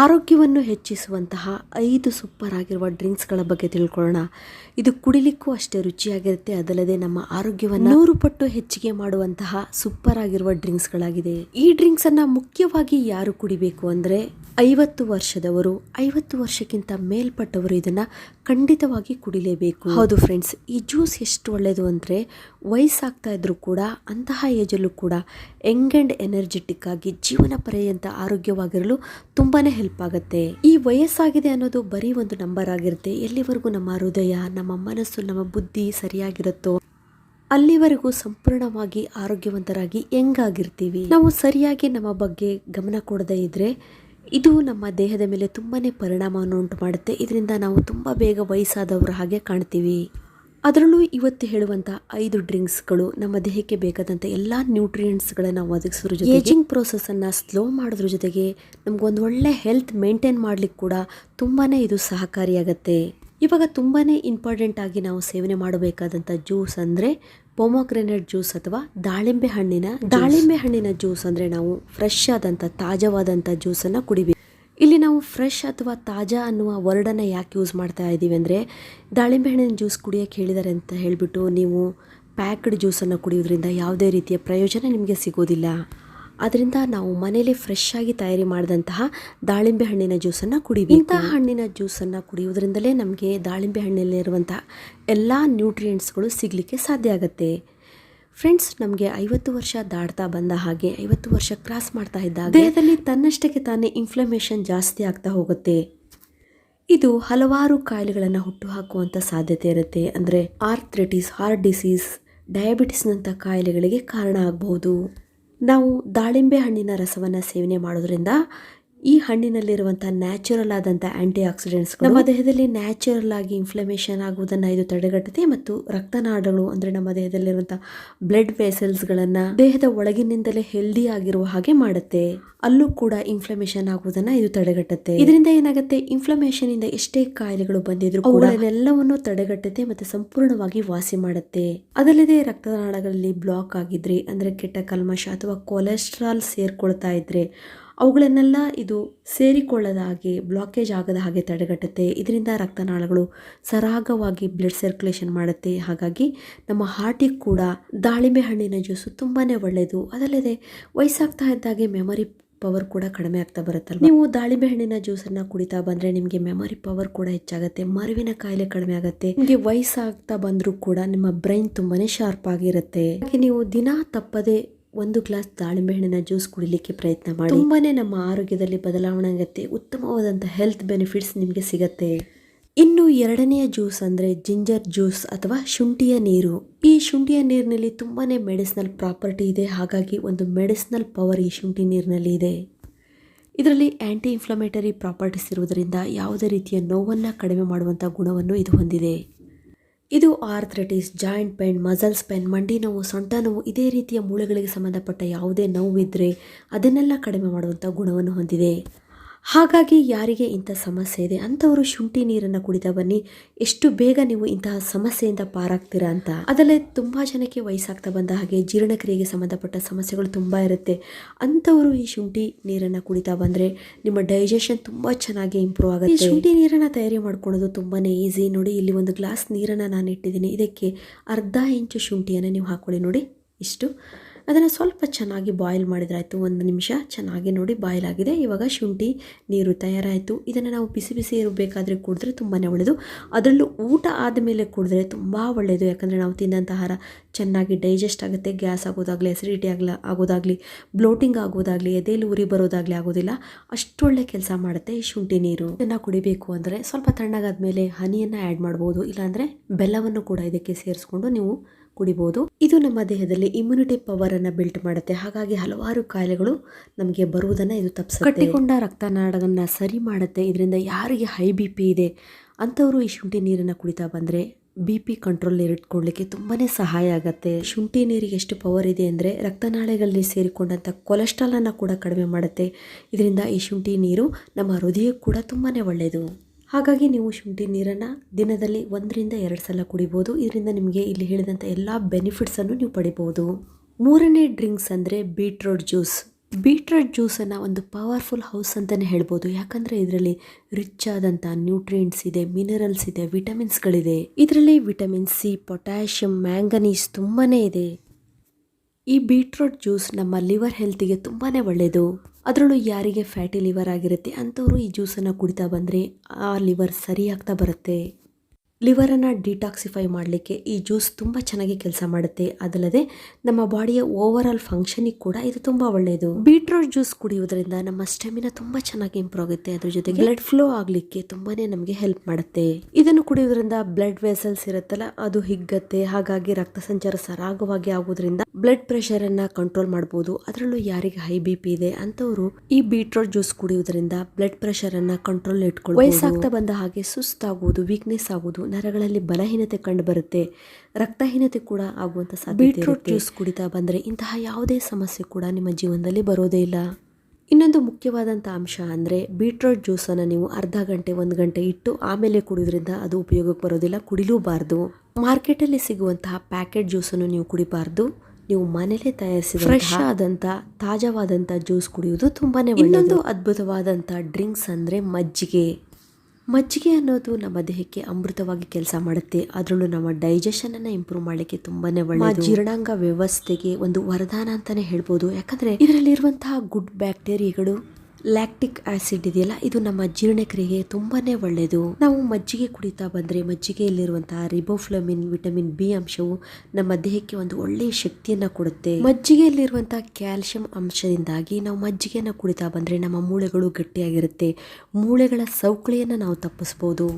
ಆರೋಗ್ಯವನ್ನು ಹೆಚ್ಚಿಸುವಂತಹ ಐದು ಸೂಪರ್ ಆಗಿರುವ ಡ್ರಿಂಕ್ಸ್ಗಳ ಬಗ್ಗೆ ತಿಳ್ಕೊಳ್ಳೋಣ. ಇದು ಕುಡಿಲಿಕ್ಕೂ ಅಷ್ಟೇ ರುಚಿಯಾಗಿರುತ್ತೆ, ಅದಲ್ಲದೆ ನಮ್ಮ ಆರೋಗ್ಯವನ್ನು ನೂರು ಪಟ್ಟು ಹೆಚ್ಚಿಗೆ ಮಾಡುವಂತಹ ಸೂಪರ್ ಆಗಿರುವ ಡ್ರಿಂಕ್ಸ್ಗಳಾಗಿದೆ ಈ ಡ್ರಿಂಕ್ಸ್ ಅನ್ನ ಮುಖ್ಯವಾಗಿ ಯಾರು ಕುಡಿಬೇಕು ಅಂದ್ರೆ ಐವತ್ತು ವರ್ಷದವರು, ಐವತ್ತು ವರ್ಷಕ್ಕಿಂತ ಮೇಲ್ಪಟ್ಟವರು ಇದನ್ನ ಖಂಡಿತವಾಗಿ ಕುಡಿಲೇಬೇಕು. ಹೌದು ಫ್ರೆಂಡ್ಸ್ ಈ ಜ್ಯೂಸ್ ಎಷ್ಟು ಒಳ್ಳೆಯದು ಅಂದರೆ ವಯಸ್ಸಾಗ್ತಾ ಇದ್ರು ಕೂಡ, ಅಂತಹ ಏಜಲ್ಲೂ ಕೂಡ ಯಂಗ್ ಆ್ಯಂಡ್ ಎನರ್ಜೆಟಿಕ್ ಆಗಿ ಜೀವನ ಪರ್ಯಂತ ಆರೋಗ್ಯವಾಗಿರಲು ತುಂಬಾನೇ ಹೆಲ್ಪ್ ಆಗುತ್ತೆ. ಈ ವಯಸ್ಸಾಗಿದೆ ಅನ್ನೋದು ಬರೀ ಒಂದು ನಂಬರ್ ಆಗಿರುತ್ತೆ. ಎಲ್ಲಿವರೆಗೂ ನಮ್ಮ ಹೃದಯ, ನಮ್ಮ ಮನಸ್ಸು, ನಮ್ಮ ಬುದ್ಧಿ ಸರಿಯಾಗಿರುತ್ತೋ ಅಲ್ಲಿವರೆಗೂ ಸಂಪೂರ್ಣವಾಗಿ ಆರೋಗ್ಯವಂತರಾಗಿ ಹೆಂಗಾಗಿರ್ತೀವಿ? ನಾವು ಸರಿಯಾಗಿ ನಮ್ಮ ಬಗ್ಗೆ ಗಮನ ಕೊಡದೇ ಇದ್ರೆ ಇದು ನಮ್ಮ ದೇಹದ ಮೇಲೆ ತುಂಬಾನೇ ಪರಿಣಾಮವನ್ನು ಉಂಟು ಮಾಡುತ್ತೆ ಇದರಿಂದ ನಾವು ತುಂಬ ಬೇಗ ವಯಸ್ಸಾದವರ ಹಾಗೆ ಕಾಣ್ತೀವಿ. ಅದರಲ್ಲೂ ಇವತ್ತು ಹೇಳುವಂತ ಐದು ಡ್ರಿಂಕ್ಸ್ಗಳು ನಮ್ಮ ದೇಹಕ್ಕೆ ಬೇಕಾದಂಥ ಎಲ್ಲ ನ್ಯೂಟ್ರಿಯೆಂಟ್ಸ್ಗಳನ್ನು ಒದಗಿಸೋದ್ರ ಜೊತೆ ಏಜಿಂಗ್ ಪ್ರೋಸೆಸ್ ಅನ್ನ ಸ್ಲೋ ಮಾಡೋದ್ರ ಜೊತೆಗೆ ನಮಗೊಂದು ಒಳ್ಳೆ ಹೆಲ್ತ್ ಮೇಂಟೈನ್ ಮಾಡ್ಲಿಕ್ಕೆ ಕೂಡ ತುಂಬಾನೇ ಇದು ಸಹಕಾರಿಯಾಗತ್ತೆ. ಇವಾಗ ತುಂಬಾನೇ ಇಂಪಾರ್ಟೆಂಟ್ ಆಗಿ ನಾವು ಸೇವನೆ ಮಾಡಬೇಕಾದಂಥ ಜ್ಯೂಸ್ ಅಂದ್ರೆ ಪೊಮೊಗ್ರೆನೇಟ್ ಜ್ಯೂಸ್ ಅಥವಾ ದಾಳಿಂಬೆ ಹಣ್ಣಿನ ದಾಳಿಂಬೆ ಹಣ್ಣಿನ ಜ್ಯೂಸ್ ಅಂದ್ರೆ ನಾವು ಫ್ರೆಶ್ ಆದಂಥ ತಾಜಾವಾದಂಥ ಜ್ಯೂಸನ್ನು ಕುಡಿಬೇಕು. ಇಲ್ಲಿ ನಾವು ಫ್ರೆಶ್ ಅಥವಾ ತಾಜಾ ಅನ್ನುವ ವರ್ಡನ್ನು ಯಾಕೆ ಯೂಸ್ ಮಾಡ್ತಾ ಇದ್ದೀವಿ ಅಂದರೆ ದಾಳಿಂಬೆ ಹಣ್ಣಿನ ಜ್ಯೂಸ್ ಕುಡಿಯೋಕ್ಕೆ ಹೇಳಿದ್ದಾರೆ ಅಂತ ಹೇಳಿಬಿಟ್ಟು ನೀವು ಪ್ಯಾಕ್ಡ್ ಜ್ಯೂಸನ್ನು ಕುಡಿಯೋದ್ರಿಂದ ಯಾವುದೇ ರೀತಿಯ ಪ್ರಯೋಜನ ನಿಮಗೆ ಸಿಗೋದಿಲ್ಲ. ಅದರಿಂದ ನಾವು ಮನೇಲಿ ಫ್ರೆಶ್ ಆಗಿ ತಯಾರಿ ಮಾಡಿದಂತಹ ದಾಳಿಂಬೆ ಹಣ್ಣಿನ ಜ್ಯೂಸನ್ನು ಕುಡಿಬೇಕು. ಇಂತಹ ಹಣ್ಣಿನ ಜ್ಯೂಸನ್ನು ಕುಡಿಯೋದ್ರಿಂದಲೇ ನಮಗೆ ದಾಳಿಂಬೆ ಹಣ್ಣಿನಲ್ಲಿರುವಂತಹ ಎಲ್ಲ ನ್ಯೂಟ್ರಿಯೆಂಟ್ಸ್ಗಳು ಸಿಗಲಿಕ್ಕೆ ಸಾಧ್ಯ ಆಗುತ್ತೆ. ಫ್ರೆಂಡ್ಸ್ ನಮಗೆ ಐವತ್ತು ವರ್ಷ ದಾಟ್ತಾ ಬಂದ ಹಾಗೆ ಐವತ್ತು ವರ್ಷ ಕ್ರಾಸ್ ಮಾಡ್ತಾ ಇದ್ದಾಗ ದೇಹದಲ್ಲಿ ತನ್ನಷ್ಟಕ್ಕೆ ತಾನೇ ಇನ್ಫ್ಲಮೇಷನ್ ಜಾಸ್ತಿ ಆಗ್ತಾ ಹೋಗುತ್ತೆ. ಇದು ಹಲವಾರು ಕಾಯಿಲೆಗಳನ್ನು ಹುಟ್ಟುಹಾಕುವಂಥ ಸಾಧ್ಯತೆ ಇರುತ್ತೆ. ಅಂದರೆ ಆರ್ಥ್ರೆಟಿಸ್ ಹಾರ್ಟ್ ಡಿಸೀಸ್ ಡಯಾಬಿಟಿಸ್ನಂಥ ಕಾಯಿಲೆಗಳಿಗೆ ಕಾರಣ ಆಗಬಹುದು. ನಾವು ದಾಳಿಂಬೆ ಹಣ್ಣಿನ ರಸವನ್ನು ಸೇವನೆ ಮಾಡೋದ್ರಿಂದ ಈ ಹಣ್ಣಿನಲ್ಲಿರುವಂತಹ ನ್ಯಾಚುರಲ್ ಆದಂತಹ ಆಂಟಿ ಆಕ್ಸಿಡೆಂಟ್ಸ್ ನಮ್ಮ ದೇಹದಲ್ಲಿ ನ್ಯಾಚುರಲ್ ಆಗಿ ಇನ್ಫ್ಲಮೇಷನ್ ಆಗುವುದನ್ನು ಇದು ತಡೆಗಟ್ಟುತ್ತೆ ಮತ್ತು ರಕ್ತನಾಳಗಳು ಅಂದ್ರೆ ನಮ್ಮ ದೇಹದಲ್ಲಿರುವಂತಹ ಬ್ಲಡ್ ವೆಸಲ್ಸ್ಗಳನ್ನು ದೇಹದ ಒಳಗಿನಿಂದಲೇ ಹೆಲ್ದಿ ಆಗಿರುವ ಹಾಗೆ ಮಾಡುತ್ತೆ. ಅಲ್ಲೂ ಕೂಡ ಇನ್ಫ್ಲಮೇಷನ್ ಆಗುವುದನ್ನ ಇದು ತಡೆಗಟ್ಟುತ್ತೆ. ಇದರಿಂದ ಏನಾಗುತ್ತೆ? ಇನ್ಫ್ಲಮೇಷನ್ ಇಂದ ಎಷ್ಟೇ ಕಾಯಿಲೆಗಳು ಬಂದಿದ್ರು ಕೂಡ ಎಲ್ಲವನ್ನು ತಡೆಗಟ್ಟುತ್ತೆ ಮತ್ತೆ ಸಂಪೂರ್ಣವಾಗಿ ವಾಸಿ ಮಾಡುತ್ತೆ. ಅದಲ್ಲದೆ ರಕ್ತನಾಳಗಳಲ್ಲಿ ಬ್ಲಾಕ್ ಆಗಿದ್ರೆ ಅಂದ್ರೆ ಕೆಟ್ಟ ಕಲ್ಮಶ ಅಥವಾ ಕೊಲೆಸ್ಟ್ರಾಲ್ ಸೇರ್ಕೊಳ್ತಾ ಇದ್ರೆ ಅವುಗಳನ್ನೆಲ್ಲ ಇದು ಸೇರಿಕೊಳ್ಳದ ಹಾಗೆ ಬ್ಲಾಕೇಜ್ ಆಗದ ಹಾಗೆ ತಡೆಗಟ್ಟುತ್ತೆ. ಇದರಿಂದ ರಕ್ತನಾಳಗಳು ಸರಾಗವಾಗಿ ಬ್ಲಡ್ ಸರ್ಕ್ಯುಲೇಷನ್ ಮಾಡುತ್ತೆ. ಹಾಗಾಗಿ ನಮ್ಮ ಹಾರ್ಟಿಗೆ ಕೂಡ ದಾಳಿಂಬೆ ಹಣ್ಣಿನ ಜ್ಯೂಸು ತುಂಬಾ ಒಳ್ಳೆಯದು ಅದಲ್ಲದೆ ವಯಸ್ಸಾಗ್ತಾ ಇದ್ದಾಗೆ ಮೆಮೊರಿ ಪವರ್ ಕೂಡ ಕಡಿಮೆ ಆಗ್ತಾ ಬರುತ್ತಲ್ಲ ನೀವು ದಾಳಿಂಬೆ ಹಣ್ಣಿನ ಜ್ಯೂಸನ್ನ ಕುಡಿತಾ ಬಂದರೆ ನಿಮಗೆ ಮೆಮೊರಿ ಪವರ್ ಕೂಡ ಹೆಚ್ಚಾಗುತ್ತೆ. ಮರುವಿನ ಕಾಯಿಲೆ ಕಡಿಮೆ ಆಗುತ್ತೆ. ನಿಮಗೆ ವಯಸ್ಸಾಗ್ತಾ ಬಂದರೂ ಕೂಡ ನಿಮ್ಮ ಬ್ರೈನ್ ತುಂಬಾನೇ ಶಾರ್ಪ್ ಆಗಿರುತ್ತೆ. ಹಾಗೆ ನೀವು ದಿನ ತಪ್ಪದೆ ಒಂದು ಗ್ಲಾಸ್ ದಾಳಿಂಬೆ ಹಣ್ಣಿನ ಜ್ಯೂಸ್ ಕುಡಿಲಿಕ್ಕೆ ಪ್ರಯತ್ನ ಮಾಡಿ. ತುಂಬಾನೇ ನಮ್ಮ ಆರೋಗ್ಯದಲ್ಲಿ ಬದಲಾವಣೆ ಆಗುತ್ತೆ ಉತ್ತಮವಾದಂಥ ಹೆಲ್ತ್ ಬೆನಿಫಿಟ್ಸ್ ನಿಮಗೆ ಸಿಗತ್ತೆ. ಇನ್ನು ಎರಡನೆಯ ಜ್ಯೂಸ್ ಅಂದರೆ ಜಿಂಜರ್ ಜ್ಯೂಸ್ ಅಥವಾ ಶುಂಠಿಯ ನೀರು. ಈ ಶುಂಠಿಯ ನೀರಿನಲ್ಲಿ ತುಂಬಾ ಮೆಡಿಸಿನಲ್ ಪ್ರಾಪರ್ಟಿ ಇದೆ. ಹಾಗಾಗಿ ಒಂದು ಮೆಡಿಸಿನಲ್ ಪವರ್ ಈ ಶುಂಠಿ ನೀರಿನಲ್ಲಿ ಇದೆ. ಇದರಲ್ಲಿ ಆ್ಯಂಟಿ ಇನ್ಫ್ಲಮೇಟರಿ ಪ್ರಾಪರ್ಟೀಸ್ ಇರುವುದರಿಂದ ಯಾವುದೇ ರೀತಿಯ ನೋವನ್ನು ಕಡಿಮೆ ಮಾಡುವಂಥ ಗುಣವನ್ನು ಇದು ಹೊಂದಿದೆ. ಇದು arthritis, joint pain, muscles pain, ಮಂಡಿ ನೋವು, ಸೊಂಟ ನೋವು, ಇದೇ ರೀತಿಯ ಮೂಳೆಗಳಿಗೆ ಸಂಬಂಧಪಟ್ಟ ಯಾವುದೇ ನೋವು ಇದ್ದರೆ ಅದನ್ನೆಲ್ಲ ಕಡಿಮೆ ಮಾಡುವಂಥ ಗುಣವನ್ನು ಹೊಂದಿದೆ. ಹಾಗಾಗಿ ಯಾರಿಗೆ ಇಂಥ ಸಮಸ್ಯೆ ಇದೆ? ಅಂಥವರು ಶುಂಠಿ ನೀರನ್ನು ಕುಡಿತಾ ಬನ್ನಿ. ಎಷ್ಟು ಬೇಗ ನೀವು ಇಂತಹ ಸಮಸ್ಯೆಯಿಂದ ಪಾರಾಗ್ತೀರಾ ಅಂತ. ಅದಲ್ಲೇ ತುಂಬ ಜನಕ್ಕೆ ವಯಸ್ಸಾಗ್ತಾ ಬಂದ ಹಾಗೆ ಜೀರ್ಣಕ್ರಿಯೆಗೆ ಸಂಬಂಧಪಟ್ಟ ಸಮಸ್ಯೆಗಳು ತುಂಬ ಇರುತ್ತೆ. ಅಂಥವರು ಈ ಶುಂಠಿ ನೀರನ್ನು ಕುಡಿತಾ ಬಂದರೆ ನಿಮ್ಮ ಡೈಜೆಷನ್ ತುಂಬ ಚೆನ್ನಾಗಿ ಇಂಪ್ರೂವ್ ಆಗುತ್ತೆ. ಶುಂಠಿ ನೀರನ್ನು ತಯಾರಿ ಮಾಡ್ಕೊಳ್ಳೋದು ತುಂಬಾ ಈಸಿ. ನೋಡಿ, ಇಲ್ಲಿ ಒಂದು ಗ್ಲಾಸ್ ನೀರನ್ನು ನಾನು ಇಟ್ಟಿದ್ದೀನಿ ಇದಕ್ಕೆ ಅರ್ಧ ಇಂಚು ಶುಂಠಿಯನ್ನು ನೀವು ಹಾಕ್ಕೊಳ್ಳಿ ನೋಡಿ, ಇಷ್ಟು. ಅದನ್ನು ಸ್ವಲ್ಪ ಚೆನ್ನಾಗಿ ಬಾಯ್ಲ್ ಮಾಡಿದ್ರಾಯಿತು, ಒಂದು ನಿಮಿಷ ಚೆನ್ನಾಗಿ ನೋಡಿ ಬಾಯ್ಲ್ ಆಗಿದೆ. ಇವಾಗ ಶುಂಠಿ, ನೀರು ತಯಾರಾಯಿತು. ಇದನ್ನು ನಾವು ಬಿಸಿ ಬಿಸಿ ಇರಬೇಕಾದ್ರೆ ಕುಡಿದ್ರೆ ತುಂಬಾ ಒಳ್ಳೆಯದು ಅದರಲ್ಲೂ ಊಟ ಆದಮೇಲೆ ಕುಡಿದ್ರೆ ತುಂಬ ಒಳ್ಳೆಯದು ಯಾಕಂದರೆ ನಾವು ತಿನ್ನೋಂಥ ಆಹಾರ ಚೆನ್ನಾಗಿ ಡೈಜೆಸ್ಟ್ ಆಗುತ್ತೆ. ಗ್ಯಾಸ್ ಆಗೋದಾಗಲಿ ಅಸಿಡಿಟಿ ಆಗಲ, ಆಗೋದಾಗಲಿ ಬ್ಲೋಟಿಂಗ್ ಆಗೋದಾಗಲಿ ಎದೆಯಲ್ಲಿ ಉರಿ ಬರೋದಾಗಲಿ ಆಗೋದಿಲ್ಲ. ಅಷ್ಟೊಳ್ಳೆ ಕೆಲಸ ಮಾಡುತ್ತೆ ಈ ಶುಂಠಿ ನೀರು. ಇದನ್ನು ಕುಡಿಬೇಕು ಅಂದರೆ ಸ್ವಲ್ಪ ತಣ್ಣಗಾದ ಮೇಲೆ ಹನಿಯನ್ನು ಆ್ಯಡ್ ಮಾಡ್ಬೋದು. ಇಲ್ಲಾಂದರೆ ಬೆಲ್ಲವನ್ನು ಕೂಡ ಇದಕ್ಕೆ ಸೇರಿಸ್ಕೊಂಡು ನೀವು ಕುಡಿಬೋದು. ಇದು ನಮ್ಮ ದೇಹದಲ್ಲಿ ಇಮ್ಯುನಿಟಿ ಪವರ್ ಅನ್ನ ಬಿಲ್ಟ್ ಮಾಡುತ್ತೆ. ಹಾಗಾಗಿ ಹಲವಾರು ಕಾಯಿಲೆಗಳು ನಮಗೆ ಬರುವುದನ್ನ ಇದು ತಪ್ಪಿಸುತ್ತೆ. ಕಟ್ಟಿಕೊಂಡ ರಕ್ತನಾಳವನ್ನು ಸರಿ ಮಾಡುತ್ತೆ. ಇದರಿಂದ ಯಾರಿಗೆ ಹೈ ಬಿ ಪಿ ಇದೆ ಅಂಥವರು ಈ ಶುಂಠಿ ನೀರನ್ನು ಕುಡಿತಾ ಬಂದರೆ ಬಿ ಪಿ ಕಂಟ್ರೋಲ್ ಇಟ್ಕೊಳ್ಳಿಕ್ಕೆ ತುಂಬಾ ಸಹಾಯ ಆಗುತ್ತೆ. ಶುಂಠಿ ನೀರಿಗೆ ಎಷ್ಟು ಪವರ್ ಇದೆ ಅಂದರೆ ರಕ್ತನಾಳಗಳಲ್ಲಿ ಸೇರಿಕೊಂಡಂಥ ಕೊಲೆಸ್ಟ್ರಾಲನ್ನು ಕೂಡ ಕಡಿಮೆ ಮಾಡುತ್ತೆ. ಇದರಿಂದ ಈ ಶುಂಠಿ ನೀರು ನಮ್ಮ ಹೃದಯಕ್ಕೆ ಕೂಡ ತುಂಬಾ ಒಳ್ಳೆಯದು ಹಾಗಾಗಿ ನೀವು ಶುಂಠಿ ನೀರನ್ನು ದಿನದಲ್ಲಿ ಒಂದರಿಂದ ಎರಡು ಸಲ ಕುಡಿಬೋದು. ಇದರಿಂದ ನಿಮಗೆ ಇಲ್ಲಿ ಹೇಳಿದಂಥ ಎಲ್ಲ ಬೆನಿಫಿಟ್ಸನ್ನು ನೀವು ಪಡಿಬೋದು. ಮೂರನೇ ಡ್ರಿಂಕ್ಸ್ ಅಂದರೆ ಬೀಟ್ರೋಟ್ ಜ್ಯೂಸ್ ಬೀಟ್ರೋಟ್ ಜ್ಯೂಸನ್ನು ಒಂದು ಪವರ್ಫುಲ್ ಹೌಸ್ ಅಂತಲೇ ಹೇಳ್ಬೋದು. ಯಾಕಂದರೆ ಇದರಲ್ಲಿ ರಿಚ್ ಆದಂಥ ನ್ಯೂಟ್ರಿಯೆಂಟ್ಸ್ ಇದೆ ಮಿನರಲ್ಸ್ ಇದೆ ವಿಟಮಿನ್ಸ್ಗಳಿದೆ ಇದರಲ್ಲಿ ವಿಟಮಿನ್ ಸಿ ಪೊಟ್ಯಾಷಿಯಂ ಮ್ಯಾಂಗನೀಸ್ ತುಂಬಾ ಇದೆ. ಈ ಬೀಟ್ರೋಟ್ ಜ್ಯೂಸ್ ನಮ್ಮ ಲಿವರ್ ಹೆಲ್ತಿಗೆ ತುಂಬಾ ಒಳ್ಳೆಯದು ಅದರಲ್ಲೂ ಯಾರಿಗೆ ಫ್ಯಾಟಿ ಲಿವರ್ ಆಗಿರುತ್ತೆ ಅಂಥವರು ಈ ಜ್ಯೂಸನ್ನು ಕುಡಿತಾ ಬಂದರೆ ಆ ಲಿವರ್ ಸರಿಯಾಗ್ತಾ ಬರುತ್ತೆ. ಲಿವರನ್ನು ಡಿಟಾಕ್ಸಿಫೈ ಮಾಡಲಿಕ್ಕೆ ಈ ಜ್ಯೂಸ್ ತುಂಬ ಚೆನ್ನಾಗಿ ಕೆಲಸ ಮಾಡುತ್ತೆ. ಅದಲ್ಲದೆ ನಮ್ಮ ಬಾಡಿಯ ಓವರ್ ಆಲ್ ಫಂಕ್ಷನಿಗೆ ಕೂಡ ಇದು ತುಂಬ ಒಳ್ಳೆಯದು ಬೀಟ್ರೂಟ್ ಜ್ಯೂಸ್ ಕುಡಿಯೋದ್ರಿಂದ ನಮ್ಮ ಸ್ಟೆಮಿನ ತುಂಬ ಚೆನ್ನಾಗಿ ಇಂಪ್ರೂವ್ ಆಗುತ್ತೆ. ಅದ್ರ ಜೊತೆಗೆ ಬ್ಲಡ್ ಫ್ಲೋ ಆಗಲಿಕ್ಕೆ ತುಂಬಾನೇ ನಮಗೆ ಹೆಲ್ಪ್ ಮಾಡುತ್ತೆ. ಇದನ್ನು ಕುಡಿಯೋದ್ರಿಂದ ಬ್ಲಡ್ ವೆಸಲ್ಸ್ ಇರುತ್ತಲ್ಲ ಅದು ಹಿಗ್ಗತ್ತೆ. ಹಾಗಾಗಿ ರಕ್ತ ಸಂಚಾರ ಸರಾಗವಾಗಿ ಆಗೋದ್ರಿಂದ ಬ್ಲಡ್ ಪ್ರೆಷರ್ ಅನ್ನ ಕಂಟ್ರೋಲ್ ಮಾಡಬಹುದು ಅದರಲ್ಲೂ ಯಾರಿಗೆ ಹೈ ಬಿ ಪಿ ಇದೆ ಅಂತವರು ಈ ಬೀಟ್ರೂಟ್ ಜ್ಯೂಸ್ ಕುಡಿಯೋದ್ರಿಂದ ಬ್ಲಡ್ ಪ್ರೆಷರ್ ಅನ್ನ ಕಂಟ್ರೋಲ್ ಇಟ್ಕೊಳ್ಳಿ ವಯಸ್ಸಾಗ್ತಾ ಬಂದ ಹಾಗೆ ಸುಸ್ತಾಗುವುದು ವೀಕ್ನೆಸ್ ಆಗುವುದು ನರಗಳಲ್ಲಿ ಬಲಹೀನತೆ ಕಂಡುಬರುತ್ತೆ ರಕ್ತಹೀನತೆ ಕೂಡ ಆಗುವಂಥ ಸಾಧ್ಯತೆ ಬೀಟ್ರೂಟ್ ಜ್ಯೂಸ್ ಕುಡಿತಾ ಬಂದರೆ ಇಂತಹ ಯಾವುದೇ ಸಮಸ್ಯೆ ಕೂಡ ನಿಮ್ಮ ಜೀವನದಲ್ಲಿ ಬರೋದೇ ಇಲ್ಲ. ಇನ್ನೊಂದು ಮುಖ್ಯವಾದಂಥ ಅಂಶ ಅಂದರೆ ಬೀಟ್ರೂಟ್ ಜ್ಯೂಸನ್ನು ನೀವು ಅರ್ಧ ಗಂಟೆ ಒಂದು ಗಂಟೆ ಇಟ್ಟು ಆಮೇಲೆ ಕುಡಿಯೋದ್ರಿಂದ ಅದು ಉಪಯೋಗಕ್ಕೆ ಬರೋದಿಲ್ಲ ಕುಡಿಲೂಬಾರ್ದು. ಮಾರ್ಕೆಟಲ್ಲಿ ಸಿಗುವಂತಹ ಪ್ಯಾಕೆಟ್ ಜ್ಯೂಸನ್ನು ನೀವು ಕುಡಿಬಾರ್ದು. ನೀವು ಮನೆಯಲ್ಲೇ ತಯಾರಿಸಿ ಫ್ರೆಶ್ ಆದಂಥ ತಾಜಾವಾದಂಥ ಜ್ಯೂಸ್ ಕುಡಿಯೋದು ತುಂಬಾನೇ ಇನ್ನೊಂದು ಅದ್ಭುತವಾದಂಥ ಡ್ರಿಂಕ್ಸ್ ಅಂದರೆ ಮಜ್ಜಿಗೆ. ಮಜ್ಜಿಗೆ ಅನ್ನೋದು ನಮ್ಮ ದೇಹಕ್ಕೆ ಅಮೃತವಾಗಿ ಕೆಲಸ ಮಾಡುತ್ತೆ. ಅದರಲ್ಲೂ ನಮ್ಮ ಡೈಜೆಷನ್ ಅನ್ನ ಇಂಪ್ರೂವ್ ಮಾಡಲಿಕ್ಕೆ ತುಂಬಾನೇ ಒಳ್ಳೆಯ ಜೀರ್ಣಾಂಗ ವ್ಯವಸ್ಥೆಗೆ ಒಂದು ವರದಾನ ಅಂತಾನೆ ಹೇಳ್ಬೋದು. ಯಾಕಂದ್ರೆ ಇದರಲ್ಲಿರುವಂತಹ ಗುಡ್ ಬ್ಯಾಕ್ಟೀರಿಯಾಗಳು ಲ್ಯಾಕ್ಟಿಕ್ ಆಸಿಡ್ ಇದೆಯಲ್ಲ, ಇದು ನಮ್ಮ ಜೀರ್ಣಕ್ರಿಯೆಗೆ ತುಂಬಾನೇ ಒಳ್ಳೆಯದು ನಾವು ಮಜ್ಜಿಗೆ ಕುಡಿತಾ ಬಂದ್ರೆ ಮಜ್ಜಿಗೆಯಲ್ಲಿರುವಂತಹ ರಿಬೋಫ್ಲಮಿನ್ ವಿಟಮಿನ್ ಬಿ ಅಂಶವು ನಮ್ಮ ದೇಹಕ್ಕೆ ಒಂದು ಒಳ್ಳೆಯ ಶಕ್ತಿಯನ್ನ ಕೊಡುತ್ತೆ. ಮಜ್ಜಿಗೆಯಲ್ಲಿರುವಂತಹ ಕ್ಯಾಲ್ಸಿಯಂ ಅಂಶದಿಂದಾಗಿ ನಾವು ಮಜ್ಜಿಗೆಯನ್ನ ಕುಡಿತಾ ಬಂದ್ರೆ ನಮ್ಮ ಮೂಳೆಗಳು ಗಟ್ಟಿಯಾಗಿರುತ್ತೆ. ಮೂಳೆಗಳ ಸೌಕಳಿಯನ್ನ ನಾವು ತಪ್ಪಿಸ್ಬೋದು.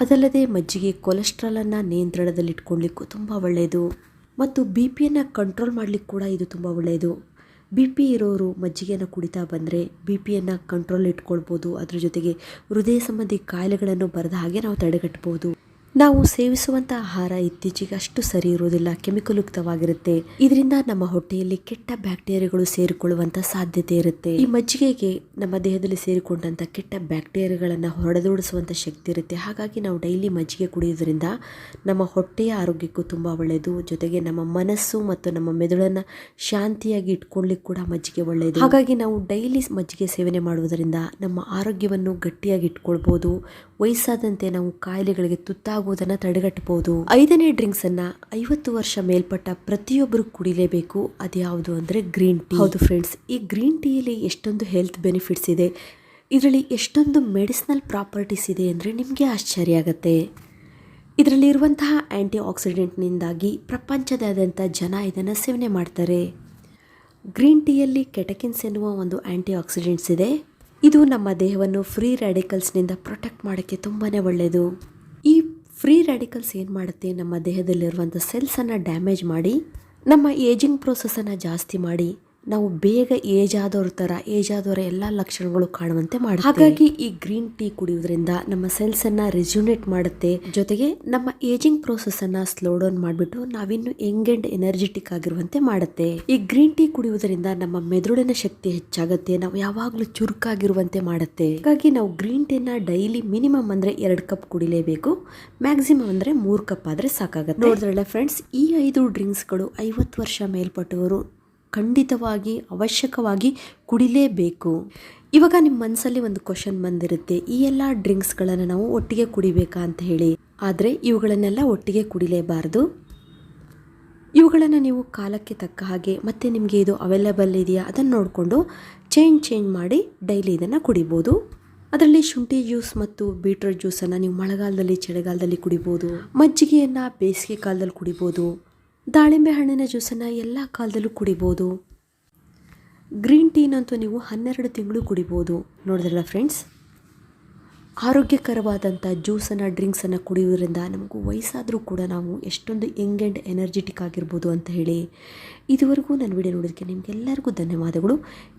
ಅದಲ್ಲದೆ ಮಜ್ಜಿಗೆ ಕೊಲೆಸ್ಟ್ರಾಲನ್ನು ನಿಯಂತ್ರಣದಲ್ಲಿಟ್ಕೊಳ್ಳಿಕ್ಕೂ ತುಂಬಾ ಒಳ್ಳೆಯದು ಮತ್ತು ಬಿ ಪಿಯನ್ನು ಕಂಟ್ರೋಲ್ ಮಾಡಲಿಕ್ಕೆ ಕೂಡ ಇದು ತುಂಬ ಒಳ್ಳೆಯದು ಬಿ ಪಿ ಇರೋರು ಮಜ್ಜಿಗೆಯನ್ನು ಕುಡಿತಾ ಬಂದರೆ ಬಿ ಪಿಯನ್ನು ಕಂಟ್ರೋಲ್ ಇಟ್ಕೊಳ್ಬೋದು. ಅದ್ರ ಜೊತೆಗೆ ಹೃದಯ ಸಂಬಂಧಿ ಕಾಯಿಲೆಗಳನ್ನು ಬರದ ಹಾಗೆ ನಾವು ತಡೆಗಟ್ಟಬಹುದು ನಾವು ಸೇವಿಸುವಂಥ ಆಹಾರ ಇತ್ತೀಚೆಗೆ ಅಷ್ಟು ಸರಿ ಇರುವುದಿಲ್ಲ, ಕೆಮಿಕಲ್ ಯುಕ್ತವಾಗಿರುತ್ತೆ ಇದರಿಂದ ನಮ್ಮ ಹೊಟ್ಟೆಯಲ್ಲಿ ಕೆಟ್ಟ ಬ್ಯಾಕ್ಟೀರಿಯಾಗಳು ಸೇರಿಕೊಳ್ಳುವಂತ ಸಾಧ್ಯತೆ ಇರುತ್ತೆ. ಈ ಮಜ್ಜಿಗೆಗೆ ನಮ್ಮ ದೇಹದಲ್ಲಿ ಸೇರಿಕೊಂಡಂತ ಕೆಟ್ಟ ಬ್ಯಾಕ್ಟೀರಿಯಾಗಳನ್ನ ಹೊಡೆದೋಡಿಸುವಂತ ಶಕ್ತಿ ಇರುತ್ತೆ. ಹಾಗಾಗಿ ನಾವು ಡೈಲಿ ಮಜ್ಜಿಗೆ ಕುಡಿಯೋದ್ರಿಂದ ನಮ್ಮ ಹೊಟ್ಟೆಯ ಆರೋಗ್ಯಕ್ಕೂ ತುಂಬಾ ಒಳ್ಳೆಯದು ಜೊತೆಗೆ ನಮ್ಮ ಮನಸ್ಸು ಮತ್ತು ನಮ್ಮ ಮೆದುಳನ್ನ ಶಾಂತಿಯಾಗಿ ಇಟ್ಕೊಳ್ಳಿಕ್ಕೆ ಕೂಡ ಮಜ್ಜಿಗೆ ಒಳ್ಳೆಯದು ಹಾಗಾಗಿ ನಾವು ಡೈಲಿ ಮಜ್ಜಿಗೆ ಸೇವನೆ ಮಾಡುವುದರಿಂದ ನಮ್ಮ ಆರೋಗ್ಯವನ್ನು ಗಟ್ಟಿಯಾಗಿ ಇಟ್ಕೊಳ್ಬಹುದು ವಯಸ್ಸಾದಂತೆ ನಾವು ಕಾಯಿಲೆಗಳಿಗೆ ತುತ್ತಾಗುವುದನ್ನು ತಡೆಗಟ್ಟಬಹುದು. ಐದನೇ ಡ್ರಿಂಕ್ಸ್ ಅನ್ನ ಐವತ್ತು ವರ್ಷ ಮೇಲ್ಪಟ್ಟ ಪ್ರತಿಯೊಬ್ಬರು ಕುಡಿಲೇಬೇಕು. ಅದ್ಯಾವುದು ಅಂದ್ರೆ ಗ್ರೀನ್ ಟೀ. ಹೌದು ಫ್ರೆಂಡ್ಸ್, ಈ ಗ್ರೀನ್ ಟೀಯಲ್ಲಿ ಎಷ್ಟೊಂದು ಹೆಲ್ತ್ ಬೆನಿಫಿಟ್ಸ್ ಇದೆ. ಇದರಲ್ಲಿ ಎಷ್ಟೊಂದು ಮೆಡಿಸಿನಲ್ ಪ್ರಾಪರ್ಟೀಸ್ ಇದೆ ಅಂದರೆ ನಿಮಗೆ ಆಶ್ಚರ್ಯ ಆಗುತ್ತೆ. ಇದರಲ್ಲಿರುವಂತಹ ಆ್ಯಂಟಿ ಆಕ್ಸಿಡೆಂಟ್ನಿಂದಾಗಿ ಪ್ರಪಂಚದಾದ್ಯಂತ ಜನ ಇದನ್ನು ಸೇವನೆ ಮಾಡ್ತಾರೆ. ಗ್ರೀನ್ ಟೀಯಲ್ಲಿ ಕೆಟಕಿನ್ಸ್ ಎನ್ನುವ ಒಂದು ಆಂಟಿ ಆಕ್ಸಿಡೆಂಟ್ಸ್ ಇದೆ. ಇದು ನಮ್ಮ ದೇಹವನ್ನು ಫ್ರೀ ರ್ಯಾಡಿಕಲ್ಸ್ನಿಂದ ಪ್ರೊಟೆಕ್ಟ್ ಮಾಡೋಕ್ಕೆ ತುಂಬಾ ಒಳ್ಳೆಯದು ಈ ಫ್ರೀ ರ್ಯಾಡಿಕಲ್ಸ್ ಏನು ಮಾಡುತ್ತೆ? ನಮ್ಮ ದೇಹದಲ್ಲಿರುವಂಥ ಸೆಲ್ಸನ್ನು ಡ್ಯಾಮೇಜ್ ಮಾಡಿ ನಮ್ಮ ಏಜಿಂಗ್ ಪ್ರೋಸೆಸನ್ನು ಜಾಸ್ತಿ ಮಾಡಿ ನಾವು ಬೇಗ ಏಜ್ ಆದವ್ರ ಥರ ಏಜ್ ಆದವರ ಎಲ್ಲ ಲಕ್ಷಣಗಳು ಕಾಣುವಂತೆ ಮಾಡುತ್ತೆ. ಹಾಗಾಗಿ ಈ ಗ್ರೀನ್ ಟೀ ಕುಡಿಯೋದ್ರಿಂದ ನಮ್ಮ ಸೆಲ್ಸ್ ಅನ್ನ ರೆಸ್ಯೂನೇಟ್ ಮಾಡುತ್ತೆ. ಜೊತೆಗೆ ನಮ್ಮ ಏಜಿಂಗ್ ಪ್ರೋಸೆಸ್ ಅನ್ನ ಸ್ಲೋ ಡೌನ್ ಮಾಡಿಬಿಟ್ಟು ನಾವಿನ್ನು ಯಂಗ್ ಅಂಡ್ ಎನರ್ಜೆಟಿಕ್ ಆಗಿರುವಂತೆ ಮಾಡುತ್ತೆ. ಈ ಗ್ರೀನ್ ಟೀ ಕುಡಿಯುವುದರಿಂದ ನಮ್ಮ ಮೆದುಳಿನ ಶಕ್ತಿ ಹೆಚ್ಚಾಗುತ್ತೆ, ನಾವು ಯಾವಾಗಲೂ ಚುರುಕಾಗಿರುವಂತೆ ಮಾಡುತ್ತೆ. ಹಾಗಾಗಿ ನಾವು ಗ್ರೀನ್ ಟೀನ ಡೈಲಿ ಮಿನಿಮಮ್ ಅಂದ್ರೆ ಎರಡು ಕಪ್ ಕುಡಿಲೇಬೇಕು ಮ್ಯಾಕ್ಸಿಮಮ್ ಅಂದ್ರೆ ಮೂರು ಕಪ್ ಆದ್ರೆ ಸಾಕಾಗುತ್ತೆ. ನೋಡಿದ್ರಲ್ಲ ಫ್ರೆಂಡ್ಸ್ ಈ ಐದು ಡ್ರಿಂಕ್ಸ್ಗಳು ಐವತ್ತು ವರ್ಷ ಮೇಲ್ಪಟ್ಟವರು ಖಂಡಿತವಾಗಿ ಅವಶ್ಯಕವಾಗಿ ಕುಡಿಲೇಬೇಕು. ಇವಾಗ ನಿಮ್ಮ ಮನಸ್ಸಲ್ಲಿ ಒಂದು ಕ್ವಶನ್ ಬಂದಿರುತ್ತೆ, ಈ ಎಲ್ಲ ಡ್ರಿಂಕ್ಸ್ಗಳನ್ನು ನಾವು ಒಟ್ಟಿಗೆ ಕುಡಿಬೇಕಾ ಅಂತ ಹೇಳಿ. ಆದರೆ ಇವುಗಳನ್ನೆಲ್ಲ ಒಟ್ಟಿಗೆ ಕುಡಿಲೇಬಾರ್ದು. ಇವುಗಳನ್ನು ನೀವು ಕಾಲಕ್ಕೆ ತಕ್ಕ ಹಾಗೆ ಮತ್ತು ನಿಮಗೆ ಇದು ಅವೈಲೇಬಲ್ ಇದೆಯಾ, ಅದನ್ನು ನೋಡಿಕೊಂಡು ಚೇಂಜ್ ಚೇಂಜ್ ಮಾಡಿ ಡೈಲಿ ಇದನ್ನು ಕುಡಿಬೋದು. ಅದರಲ್ಲಿ ಶುಂಠಿ ಜ್ಯೂಸ್ ಮತ್ತು ಬೀಟ್ರೂಟ್ ಜ್ಯೂಸನ್ನು ನೀವು ಮಳೆಗಾಲದಲ್ಲಿ, ಚಳಿಗಾಲದಲ್ಲಿ ಕುಡಿಬೋದು. ಮಜ್ಜಿಗೆಯನ್ನು ಬೇಸಿಗೆ ಕಾಲದಲ್ಲಿ ಕುಡಿಬೋದು. ದಾಳಿಂಬೆ ಹಣ್ಣಿನ ಜ್ಯೂಸನ್ನು ಎಲ್ಲ ಕಾಲದಲ್ಲೂ ಕುಡಿಬೋದು. ಗ್ರೀನ್ ಟೀನಂತೂ ನೀವು ಹನ್ನೆರಡು ತಿಂಗಳು ಕುಡಿಬೋದು. ನೋಡಿದ್ರಲ್ಲ ಫ್ರೆಂಡ್ಸ್? ಆರೋಗ್ಯಕರವಾದಂಥ ಜ್ಯೂಸನ್ನು, ಡ್ರಿಂಕ್ಸನ್ನು ಕುಡಿಯೋದ್ರಿಂದ ನಮಗೂ ವಯಸ್ಸಾದರೂ ಕೂಡ ನಾವು ಎಷ್ಟೊಂದು ಯಂಗ್ ಆ್ಯಂಡ್ ಎನರ್ಜೆಟಿಕ್ ಆಗಿರ್ಬೋದು ಅಂತ ಹೇಳಿ ಇದುವರೆಗೂ ನನ್ನ ವಿಡಿಯೋ ನೋಡೋದಕ್ಕೆ ನಿಮಗೆಲ್ಲರಿಗೂ ಧನ್ಯವಾದಗಳು.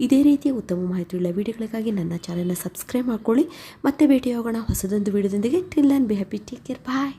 ಇದೇ ರೀತಿಯ ಉತ್ತಮ ಮಾಹಿತಿಯುಳ್ಳ ವಿಡಿಯೋಗಳಿಗಾಗಿ ನನ್ನ ಚಾನಲ್ನ ಸಬ್ಸ್ಕ್ರೈಬ್ ಮಾಡ್ಕೊಳ್ಳಿ. ಮತ್ತೆ ಭೇಟಿಯಾಗೋಣ ಹೊಸದೊಂದು ವಿಡಿಯೋದೊಂದಿಗೆ. Till and be happy take care bye